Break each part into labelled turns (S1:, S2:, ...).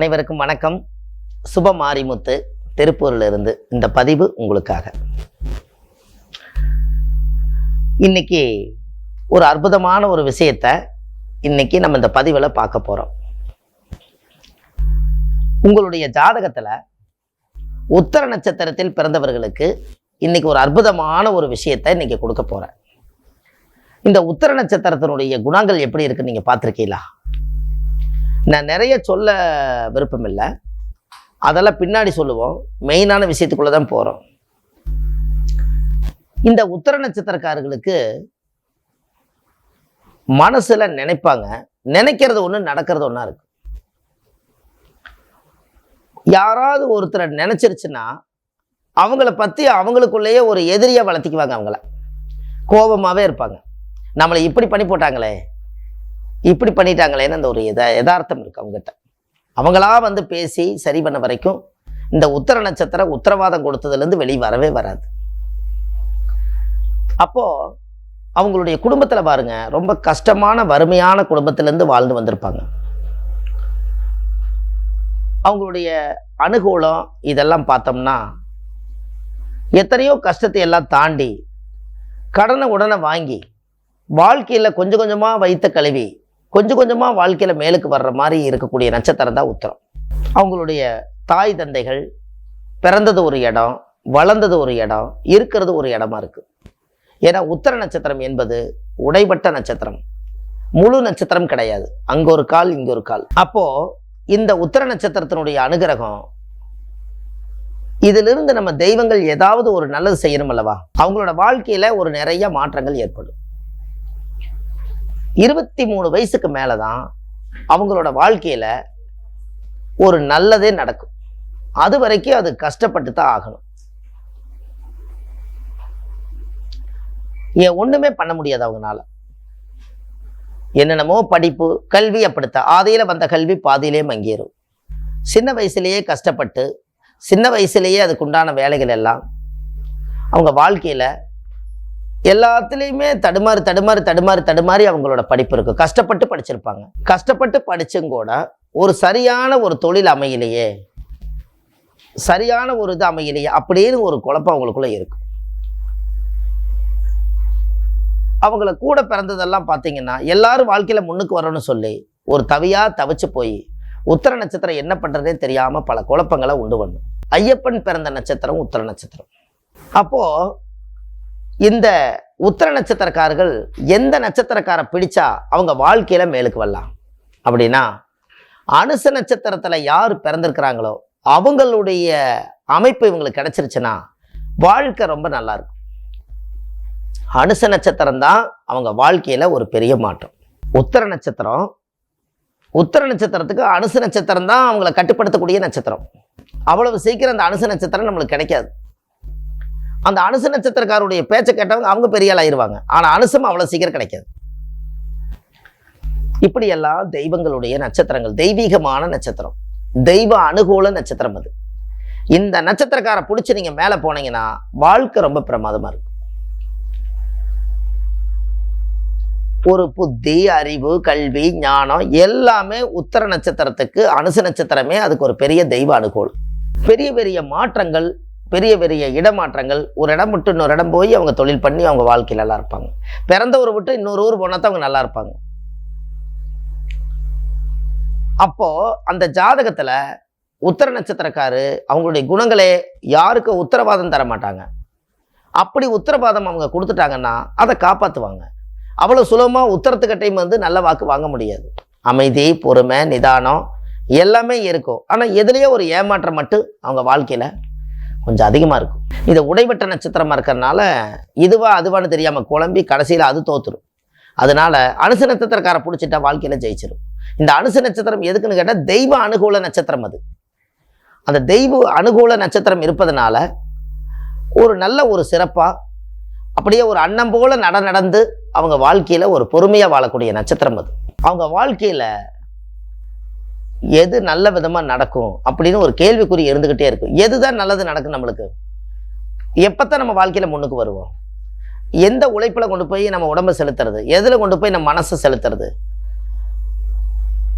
S1: அனைவருக்கும் வணக்கம். சுப மாரிமுத்து திருப்பூரில் இருந்து இந்த பதிவு உங்களுக்காக. இன்னைக்கு ஒரு அற்புதமான ஒரு விஷயத்தை இன்னைக்கு நம்ம இந்த பதிவில் பார்க்க போகிறோம் உங்களுடைய ஜாதகத்தில் உத்தர நட்சத்திரத்தில் பிறந்தவர்களுக்கு இன்னைக்கு ஒரு அற்புதமான ஒரு விஷயத்தை இன்னைக்கு கொடுக்க போகிறேன் இந்த உத்தர நட்சத்திரத்தினுடைய குணங்கள் எப்படி இருக்குன்னு நீங்கள் பார்த்துருக்கீங்களா? நான் நிறைய சொல்ல விருப்பம் இல்லை அதெல்லாம் பின்னாடி சொல்லுவோம். மெயினான விஷயத்துக்குள்ளே தான் போகிறோம் இந்த உத்தர நட்சத்திரக்காரர்களுக்கு மனசில் நினைப்பாங்க. நினைக்கிறது ஒன்று நடக்கிறது ஒன்றா இருக்கு. யாராவது ஒருத்தரை நினச்சிருச்சுன்னா அவங்கள பற்றி அவங்களுக்குள்ளேயே ஒரு எதிரியை வளர்த்திக்குவாங்க அவங்கள. கோபமாகவே இருப்பாங்க. நம்மளை இப்படி பண்ணி போட்டாங்களே. இப்படி பண்ணிட்டாங்களேன்னு அந்த ஒரு எதா யதார்த்தம் இருக்கு அவங்ககிட்ட. அவங்களா வந்து பேசி சரி பண்ண வரைக்கும் இந்த உத்தர நட்சத்திரம் உத்தரவாதம் கொடுத்ததுலேருந்து வெளியே வரவே வராது. அப்போ அவங்களுடைய குடும்பத்தில் பாருங்க ரொம்ப கஷ்டமான வறுமையான குடும்பத்திலேருந்து வாழ்ந்து வந்திருப்பாங்க. அவங்களுடைய அனுகூலம் இதெல்லாம் பார்த்தோம்னா எத்தனையோ கஷ்டத்தை எல்லாம் தாண்டி கடனை உடனே வாங்கி வாழ்க்கையில் கொஞ்சம் கொஞ்சமாக வைத்த கழுவி கொஞ்சம் கொஞ்சமாக வாழ்க்கையில் மேலுக்கு வர்ற மாதிரி இருக்கக்கூடிய நட்சத்திரம் தான் உத்தரம். அவங்களுடைய தாய் தந்தைகள் பிறந்தது ஒரு இடம் வளர்ந்தது ஒரு இடம் இருக்கிறது ஒரு இடமா இருக்கு. ஏன்னா உத்தர நட்சத்திரம் என்பது உடைபட்ட நட்சத்திரம். முழு நட்சத்திரம் கிடையாது. அங்கே ஒரு கால் இங்கே ஒரு கால். அப்போ இந்த உத்தர நட்சத்திரத்தினுடைய அனுகிரகம் இதிலிருந்து நம்ம தெய்வங்கள் ஏதாவது ஒரு நல்லது செய்யணும் அல்லவா? அவங்களோட வாழ்க்கையில ஒரு நிறைய மாற்றங்கள் ஏற்படும். இருபத்தி மூணு வயசுக்கு மேலே தான் அவங்களோட வாழ்க்கையில் ஒரு நல்லதே நடக்கும். அது வரைக்கும் அது கஷ்டப்பட்டு தான் ஆகணும். ஏன் ஒன்றுமே பண்ண முடியாது அவங்கனால என்னென்னமோ படிப்பு கல்வி அப்படித்தான். ஆதியில் வந்த கல்வி பாதியிலே மங்கிரும். சின்ன வயசுலேயே கஷ்டப்பட்டு சின்ன வயசுலேயே அதுக்குண்டான வேலைகள் எல்லாம் அவங்க வாழ்க்கையில் எல்லாத்துலேயுமே தடுமாறு தடுமாறு தடுமாறு தடுமாறி அவங்களோட படிப்பு இருக்கும் கஷ்டப்பட்டு படிச்சிருப்பாங்க. கஷ்டப்பட்டு படிச்சும் கூட ஒரு சரியான ஒரு தொழில் அமையலையே சரியான ஒரு இது அமையலையே அப்படின்னு ஒரு குழப்பம் அவங்களுக்குள்ள இருக்கும் அவங்கள கூட பிறந்ததெல்லாம் பார்த்தீங்கன்னா எல்லாரும் வாழ்க்கையில முன்னுக்கு வரணும்னு சொல்லி ஒரு தவியா தவிச்சு போய் உத்தர நட்சத்திரம் என்ன பண்ணுறதே தெரியாம பல குழப்பங்களை உண்டு பண்ணும். ஐயப்பன் பிறந்த நட்சத்திரம் உத்தர நட்சத்திரம். அப்போ இந்த உத்தர நட்சத்திரக்காரர்கள் எந்த நட்சத்திரக்காரை பிடிச்சா அவங்க வாழ்க்கையில மேலுக்கு வரலாம்? அப்படின்னா அனுச நட்சத்திரத்துல யார் பிறந்திருக்கிறாங்களோ அவங்களுடைய அமைப்பு இவங்களுக்கு கிடைச்சிருச்சுன்னா வாழ்க்கை ரொம்ப நல்லா இருக்கும். அனுச நட்சத்திரம் தான் அவங்க வாழ்க்கையில ஒரு பெரிய மாற்றம். உத்தர நட்சத்திரம் உத்தர நட்சத்திரத்துக்கு அனுச நட்சத்திரம் தான் அவங்களை கட்டுப்படுத்தக்கூடிய நட்சத்திரம். அவ்வளவு சீக்கிரம் அந்த அனுச நட்சத்திரம் நம்மளுக்கு கிடைக்காது. அந்த அனுச நட்சத்திரக்காரருடைய பேச்சை கேட்டவங்க அவங்க பெரிய ஆள் ஆயிருவாங்க. ஆனா அனுசம் அவ்வளவு சீக்கிரம் கிடைக்காது. இப்படியெல்லாம் தெய்வங்களுடைய நட்சத்திரங்கள் தெய்வீகமான நட்சத்திரம் தெய்வ அனுகூல நட்சத்திரம் அது. இந்த நட்சத்திரக்காரை பிடிச்சி நீங்க மேல போனீங்கன்னா வாழ்க்கை ரொம்ப பிரமாதமா இருக்கும். ஒரு புத்தி அறிவு கல்வி ஞானம் எல்லாமே உத்தர நட்சத்திரத்துக்கு அனுச நட்சத்திரமே அதுக்கு ஒரு பெரிய தெய்வ அனுகூலம் பெரிய பெரிய மாற்றங்கள் பெரிய பெரிய இடமாற்றங்கள். ஒரு இடம் விட்டு இன்னொரு இடம் போய் அவங்க தொழில் பண்ணி அவங்க வாழ்க்கையில் நல்லா இருப்பாங்க. பிறந்த ஊரை விட்டு இன்னொரு ஊர் போனால் தான் அவங்க நல்லா இருப்பாங்க. அப்போ அந்த ஜாதகத்தில் உத்தர நட்சத்திரக்காரு அவங்களுடைய குணங்களே யாருக்கும் உத்தரவாதம் தர மாட்டாங்க. அப்படி உத்தரவாதம் அவங்க கொடுத்துட்டாங்கன்னா அதை காப்பாற்றுவாங்க அவ்வளோ சுலபமாக உத்தரத்துக்கிட்டையும் வந்து நல்ல வாக்கு வாங்க முடியாது. அமைதி பொறுமை நிதானம் எல்லாமே இருக்கும். ஆனால் எதுலேயோ ஒரு ஏமாற்றம் மட்டும் அவங்க வாழ்க்கையில் கொஞ்சம் அதிகமாக இருக்கும். இது உடைபெற்ற நட்சத்திரமாக இருக்கிறனால இதுவா அதுவான்னு தெரியாமல் குழம்பி கடைசியில் அது தோத்துரும். அதனால அனுசு நட்சத்திரக்காரை பிடிச்சிட்டா வாழ்க்கையில் ஜெயிச்சிடும் இந்த அனுசு நட்சத்திரம் எதுக்குன்னு கேட்டால் தெய்வ அனுகூல நட்சத்திரம் அது. அந்த தெய்வ அனுகூல நட்சத்திரம் இருப்பதனால ஒரு நல்ல ஒரு சிறப்பாக அப்படியே ஒரு அன்னம் போல நட நடந்து அவங்க வாழ்க்கையில் ஒரு பொறுமையாக வாழக்கூடிய நட்சத்திரம் அது. அவங்க வாழ்க்கையில் எது நல்ல விதமாக நடக்கும் அப்படின்னு ஒரு கேள்விக்குறி இருந்துக்கிட்டே இருக்கும் எது தான் நல்லது நடக்கும் நம்மளுக்கு? எப்போத்தான் நம்ம வாழ்க்கையில் முன்னுக்கு வருவோம்? எந்த உழைப்பில் கொண்டு போய் நம்ம உடம்ப செலுத்துறது? எதில் கொண்டு போய் நம்ம மனசை செலுத்துறது?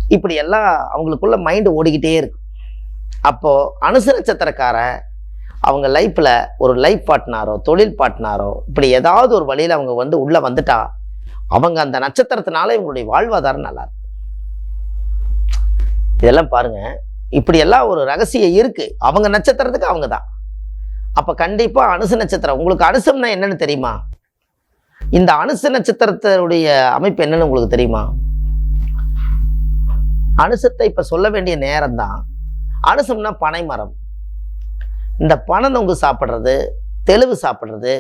S1: இப்படி எல்லாம் அவங்களுக்குள்ள மைண்டு ஓடிக்கிட்டே இருக்கு. அப்போது அனுச நட்சத்திரக்காரன் அவங்க லைஃப்பில் ஒரு லைஃப் பார்ட்னாரோ தொழில் பார்ட்னாரோ இப்படி ஏதாவது ஒரு வழியில் அவங்க வந்து உள்ளே வந்துட்டா அவங்க அந்த நட்சத்திரத்தினால இவங்களுடைய வாழ்வாதாரம் நல்லா இருக்கும். இதெல்லாம் பாருங்கள் இப்படி எல்லாம் ஒரு ரகசியம் இருக்குது அவங்க நட்சத்திரத்துக்கு அவங்க தான். அப்போ கண்டிப்பாக அனுச நட்சத்திரம். உங்களுக்கு அனுசம்னா என்னென்னு தெரியுமா? இந்த அனுசு நட்சத்திரத்தினுடைய அமைப்பு என்னன்னு உங்களுக்கு தெரியுமா? அனுசத்தை இப்போ சொல்ல வேண்டிய நேரம் தான் அனுசம்னா பனை மரம் இந்த பனை நொங்கு சாப்பிட்றது தெளிவு சாப்பிட்றது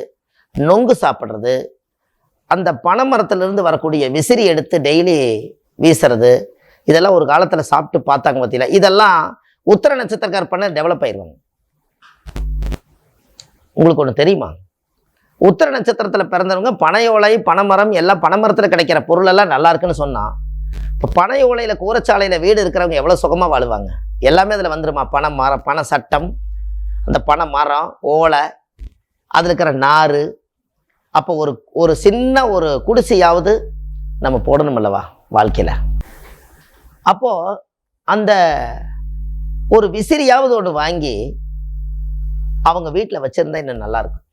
S1: நொங்கு சாப்பிட்றது அந்த பனை மரத்துலேருந்து வரக்கூடிய விசிறி எடுத்து டெய்லி வீசுறது இதெல்லாம் ஒரு காலத்தில் சாப்பிட்டு பார்த்தாங்க பார்த்தீங்களா இதெல்லாம் உத்தர நட்சத்திரக்கார் பண்ண டெவலப் ஆயிடுவாங்க உங்களுக்கு ஒன்று தெரியுமா? உத்தர நட்சத்திரத்தில் பிறந்தவங்க பனையோலை பனைமரம் எல்லாம் பனைமரத்தில் கிடைக்கிற பொருள் எல்லாம் நல்லா இருக்குன்னு சொன்னால் இப்போ பனை ஓலையில் கூரச்சாலையில் வீடு இருக்கிறவங்க எவ்வளோ சுகமாக வாழுவாங்க? எல்லாமே அதில் வந்துருமா? பனை மரம் பனை சட்டம் அந்த பனை மரம் ஓலை அதில் இருக்கிற நார் அப்போ ஒரு ஒரு சின்ன ஒரு குடிசையாவது நம்ம போடணும் அல்லவா வாழ்க்கையில்? அப்போது அந்த ஒரு விசிறியாவது ஒன்று வாங்கி அவங்க வீட்டில் வச்சுருந்தா இன்னும் நல்லாயிருக்கும்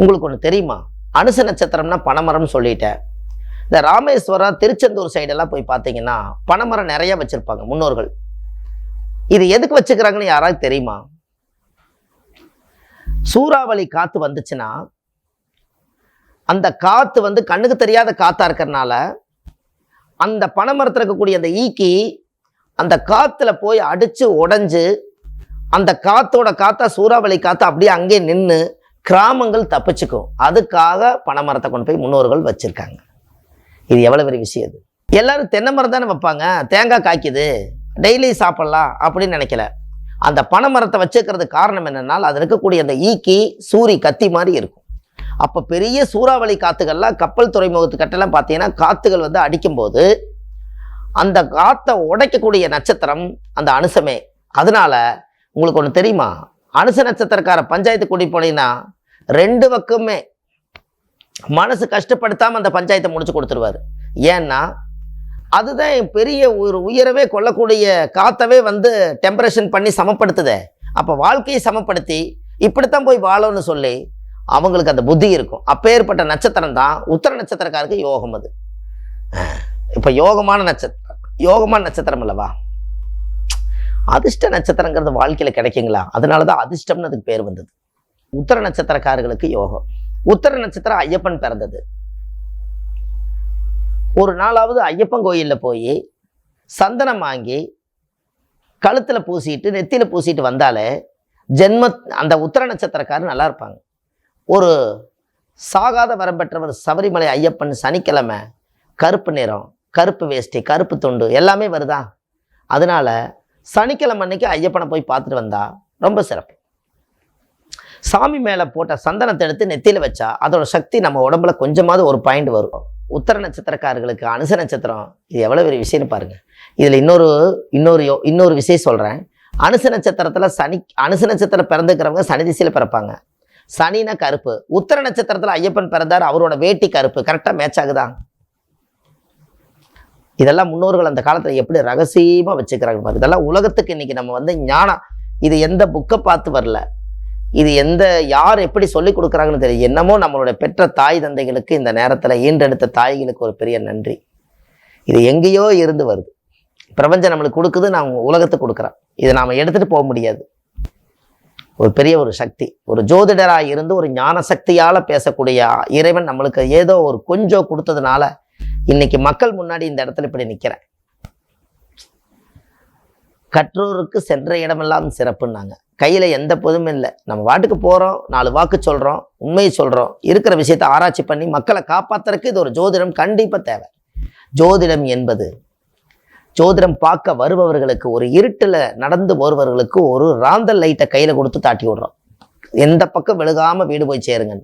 S1: உங்களுக்கு ஒன்று தெரியுமா? அனுச நட்சத்திரம்னா பனைமரம்னு சொல்லிட்டேன். இந்த ராமேஸ்வரம் திருச்செந்தூர் சைடெல்லாம் போய் பார்த்தீங்கன்னா பனைமரம் நிறைய வச்சுருப்பாங்க முன்னோர்கள். இது எதுக்கு வச்சுக்கிறாங்கன்னு யாராவது தெரியுமா? சூறாவளி காற்று வந்துச்சுன்னா அந்த காற்று வந்து கண்ணுக்கு தெரியாத காற்றா இருக்கிறனால அந்த பனைமரத்தில் இருக்கக்கூடிய அந்த ஈக்கி அந்த காற்றுல போய் அடித்து உடஞ்சு அந்த காத்தோட காத்தா சூறாவளி காற்று அப்படியே அங்கேயே நின்று கிராமங்கள் தப்பிச்சுக்கும். அதுக்காக பனைமரத்தை கொண்டு போய் முன்னோர்கள் வச்சுருக்காங்க. இது எவ்வளோ பெரிய விஷயம் இது? எல்லாரும் தென்னை மரம் தானே வைப்பாங்க. தேங்காய் காய்க்குது. டெய்லி சாப்பிட்லாம் அப்படின்னு நினைக்கல. அந்த பனை மரத்தை காரணம் என்னென்னால் அது இருக்கக்கூடிய அந்த ஈக்கி சூரி கத்தி மாதிரி இருக்கும். அப்போ பெரிய சூறாவளி காத்துகள்லாம் கப்பல் துறைமுகத்துக்கிட்டலாம் பார்த்தீங்கன்னா காத்துகள் வந்து அடிக்கும்போது அந்த காற்றை உடைக்கக்கூடிய நட்சத்திரம் அந்த அனுசமே. அதனால உங்களுக்கு ஒன்று தெரியுமா? அனுச நட்சத்திரக்கார பஞ்சாயத்து கூட்டி போனீங்கன்னா ரெண்டு பக்கமே மனசு கஷ்டப்படுத்தாமல் அந்த பஞ்சாயத்தை முடிச்சு கொடுத்துருவாரு. ஏன்னா அதுதான் பெரிய ஒரு உயரவே கொள்ளக்கூடிய காத்தவே வந்து டெம்பரேஷன் பண்ணி சமப்படுத்துதே. அப்போ வாழ்க்கையை சமப்படுத்தி இப்படித்தான் போய் வாழணும்னு சொல்லி அவங்களுக்கு அந்த புத்தி இருக்கும். அப்பேற்பட்ட நட்சத்திரம் தான் உத்தர நட்சத்திரக்காருக்கு யோகம் அது. இப்போ யோகமான நட்சத்திரம் யோகமான நட்சத்திரம் அல்லவா? அதிர்ஷ்ட நட்சத்திரங்கிறது வாழ்க்கையில் கிடைக்குங்களா? அதனால தான் அதிர்ஷ்டம்னு அதுக்கு பேர் வந்தது. உத்தர நட்சத்திரக்காரர்களுக்கு யோகம். உத்தர நட்சத்திரம் ஐயப்பன் பிறந்தது. ஒரு நாளாவது ஐயப்பன் கோயிலில் போய் சந்தனம் வாங்கி கழுத்தில் பூசிட்டு நெத்தியில் பூசிட்டு வந்தாலே ஜென்ம அந்த உத்தர நட்சத்திரக்காரர் நல்லா இருப்பாங்க. ஒரு சாகாத வரம் பெற்றவர் சபரிமலை ஐயப்பன் சனிக்கிழமை கருப்பு நிறம் கருப்பு வேஷ்டி கருப்பு துண்டு எல்லாமே வருதா? அதனால சனிக்கிழமை அன்னைக்கு ஐயப்பனை போய் பார்த்துட்டு வந்தா ரொம்ப சிறப்பு. சாமி மேலே போட்ட சந்தனத்தை எடுத்து நெத்தியில் வச்சா அதோட சக்தி நம்ம உடம்புல கொஞ்சமாவது ஒரு பாயிண்ட் வரும். உத்தர நட்சத்திரக்காரர்களுக்கு அனுச நட்சத்திரம் இது எவ்வளோ பெரிய விஷயம்னு பாருங்கள் இதில் இன்னொரு இன்னொரு யோ- இன்னொரு விஷயம் சொல்கிறேன் அனுச நட்சத்திரத்தில் சனி அனுச நட்சத்திரம் பிறந்துக்கிறவங்க சனி திசையில் பிறப்பாங்க. சனினா கருப்பு. உத்தர நட்சத்திரத்தில் ஐயப்பன் பிறந்தார் அவரோட வேட்டி கருப்பு. கரெக்டாக மேட்ச் ஆகுதா? இதெல்லாம் முன்னோர்கள் அந்த காலத்தில் எப்படி ரகசியமாக வச்சுக்கிறாங்க பாரு. இதெல்லாம் உலகத்துக்கு இன்னைக்கு நம்ம வந்து ஞானம். இது எந்த புக்கை பார்த்து வரல. இது எந்த யார் எப்படி சொல்லி கொடுக்குறாங்கன்னு தெரியும் என்னமோ நம்மளுடைய பெற்ற தாய் தந்தைகளுக்கு இந்த நேரத்தில் ஈன்றெடுத்த தாய்களுக்கு ஒரு பெரிய நன்றி. இது எங்கேயோ இருந்து வருது. பிரபஞ்சம் நம்மளுக்கு கொடுக்குது நான் உலகத்துக்கு கொடுக்குறேன். இதை நாம் எடுத்துகிட்டு போக முடியாது. ஒரு பெரிய ஒரு சக்தி. ஒரு ஜோதிடராக இருந்து ஒரு ஞான சக்தியால் பேசக்கூடிய இறைவன் நம்மளுக்கு ஏதோ ஒரு கொஞ்சம் கொடுத்ததுனால இன்னைக்கு மக்கள் முன்னாடி இந்த இடத்துல இப்படி நிற்கிறேன் கற்றோருக்கு சென்ற இடமெல்லாம் சிறப்புன்னாங்க. கையில் எந்த பொதுமும் இல்லை. நம்ம வாட்டுக்கு போகிறோம் நாலு வாக்கு சொல்கிறோம் உண்மையை சொல்கிறோம் இருக்கிற விஷயத்தை ஆராய்ச்சி பண்ணி மக்களை காப்பாத்துறதுக்கு இது ஒரு ஜோதிடம் கண்டிப்பாக தேவை. ஜோதிடம் என்பது ஜோதிடம் பார்க்க வருபவர்களுக்கு ஒரு இருட்டில் நடந்து வருபவர்களுக்கு ஒரு ராந்தல் லைட்டை கையில் கொடுத்து தாட்டி விடுறோம். எந்த பக்கம் விழுகாமல் வீடு போய் சேருங்க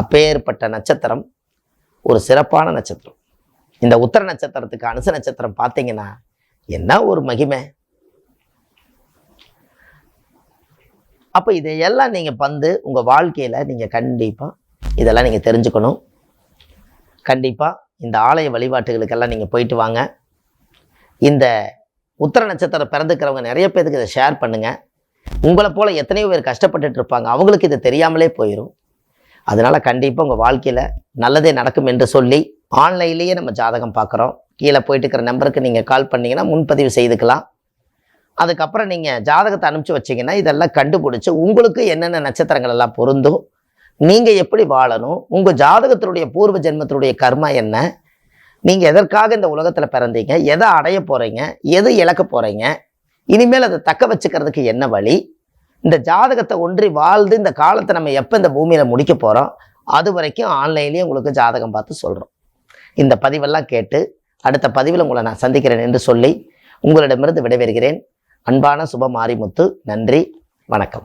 S1: அப்பேற்பட்ட நட்சத்திரம் ஒரு சிறப்பான நட்சத்திரம். இந்த உத்தர நட்சத்திரத்துக்கு அனுச நட்சத்திரம் பார்த்தீங்கன்னா என்ன ஒரு மகிமை. அப்போ இதையெல்லாம் நீங்கள் வந்து உங்கள் வாழ்க்கையில் நீங்கள் கண்டிப்பாக இதெல்லாம் நீங்கள் தெரிஞ்சுக்கணும். கண்டிப்பாக இந்த ஆலய வழிபாட்டுகளுக்கெல்லாம் நீங்கள் போயிட்டு வாங்க. இந்த உத்தர நட்சத்திரம் பிறந்துக்கிறவங்க நிறைய பேருக்கு இதை ஷேர் பண்ணுங்கள் உங்களை போல் எத்தனையோ பேர் கஷ்டப்பட்டுட்டு இருப்பாங்க. அவங்களுக்கு இது தெரியாமலே போயிடும் அதனால் கண்டிப்பாக உங்கள் வாழ்க்கையில் நல்லதே நடக்கும் என்று சொல்லி ஆன்லைன்லேயே நம்ம ஜாதகம் பார்க்குறோம். கீழே போயிட்டு இருக்கிற நம்பருக்கு நீங்கள் கால் பண்ணிங்கன்னா முன்பதிவு செய்துக்கலாம். அதுக்கப்புறம் நீங்கள் ஜாதகத்தை அனுப்பிச்சு வச்சீங்கன்னா இதெல்லாம் கண்டுபிடிச்சி உங்களுக்கு என்னென்ன நட்சத்திரங்கள் எல்லாம் பொருந்தும் நீங்கள் எப்படி வாழணும் உங்கள் ஜாதகத்தினுடைய பூர்வ ஜென்மத்தினுடைய கர்மா என்ன நீங்கள் எதற்காக இந்த உலகத்தில் பிறந்தீங்க? எதை அடைய போகிறீங்க எது இழக்க போகிறீங்க இனிமேல் அதை தக்க வச்சுக்கிறதுக்கு என்ன வழி? இந்த ஜாதகத்தை ஒன்றி வாழ்ந்து இந்த காலத்தை நம்ம எப்போ இந்த பூமியில் முடிக்க போகிறோம் அது வரைக்கும் ஆன்லைன்லேயே உங்களுக்கு ஜாதகம் பார்த்து சொல்கிறோம் இந்த பதிவெல்லாம் கேட்டு அடுத்த பதிவில் உங்களை நான் சந்திக்கிறேன் என்று சொல்லி உங்களிடமிருந்து விடைபெறுகிறேன். அன்பான சுப மாரிமுத்து நன்றி வணக்கம்.